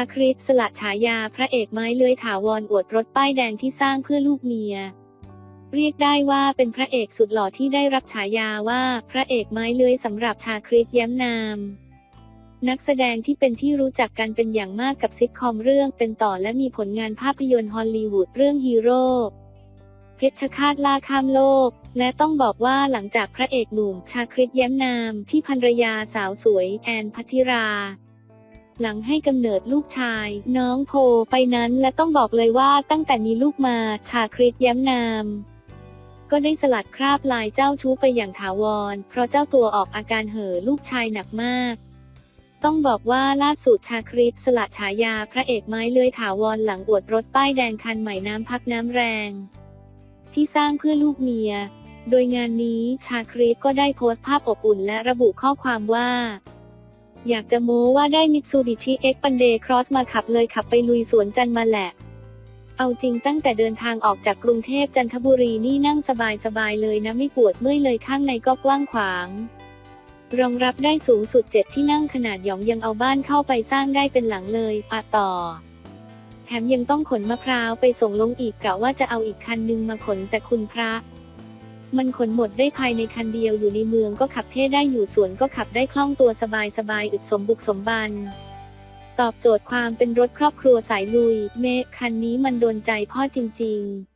าคริสสละฉายาพระเอกไม้เลื้อยถาวรอวดรถป้ายแดงที่สร้างเพื่อลูกเมีย เรียกได้ว่าเป็นพระเอกสุดหล่อที่ได้รับฉายาว่าพระเอกไม้เลื้อยสำหรับชาคริสแย้มนาม นักแสดงที่เป็นที่รู้จักกันเป็นอย่างมากกับซิทคอมเรื่องเป็นต่อและมีผลงานภาพยนตร์ฮอลลีวูดเรื่องฮีโร่เพชฌฆาตล่าข้ามโลก และต้องบอกว่าหลังจากพระเอกหนุ่มชาคริสแย้มนามที่ภรรยาสาวสวยแอนพัทิรา หลังให้กำเนิดลูกชาย น้องโพไปนั้นและต้องบอกเลยว่าตั้งแต่มีลูกมาชาคริสย้มนาม ก็ได้สลัดคราบลายเจ้าชู้ไปอย่างถาวร เพราะเจ้าตัวออกอาการเห่อลูกชายหนักมากต้องบอกว่าล่าสุดชาคริสสละฉายาพระเอกไม้เลื้อยถาวรหลังอวดรถป้ายแดงคันใหม่น้ำพักน้ำแรง ที่สร้างเพื่อลูกเมีย โดยงานนี้ชาคริสก็ได้โพสต์ภาพอบอุ่นและระบุข้อความว่า อยากจะโม้ว่าได้มิตซูบิชิเอ็กปันเดย์ครอสมาขับเลยขับไปลุยสวนจันมาแหละ เอาจริงตั้งแต่เดินทางออกจากกรุงเทพจันทบุรีนี่นั่งสบายๆเลยนะไม่ปวดเมื่อยเลยข้างในก็กว้างขวาง รองรับได้สูงสุดเจ็ดที่นั่งขนาดหยองยังเอาบ้านเข้าไปสร้างได้เป็นหลังเลยปะต่อ แถมยังต้องขนมะพร้าวไปส่งลงอีกกะว่าจะเอาอีกคันนึงมาขนแต่คุณพระ มันขนหมดได้ภายในคันเดียวอยู่ในเมืองก็ขับเท่ได้อยู่สวนก็ขับได้คล่องตัวสบายสบายๆอึดสมบุกสมบัน ตอบโจทย์ความเป็นรถครอบครัวสายลุย เมคันนี้มันโดนใจพ่อจริง ๆ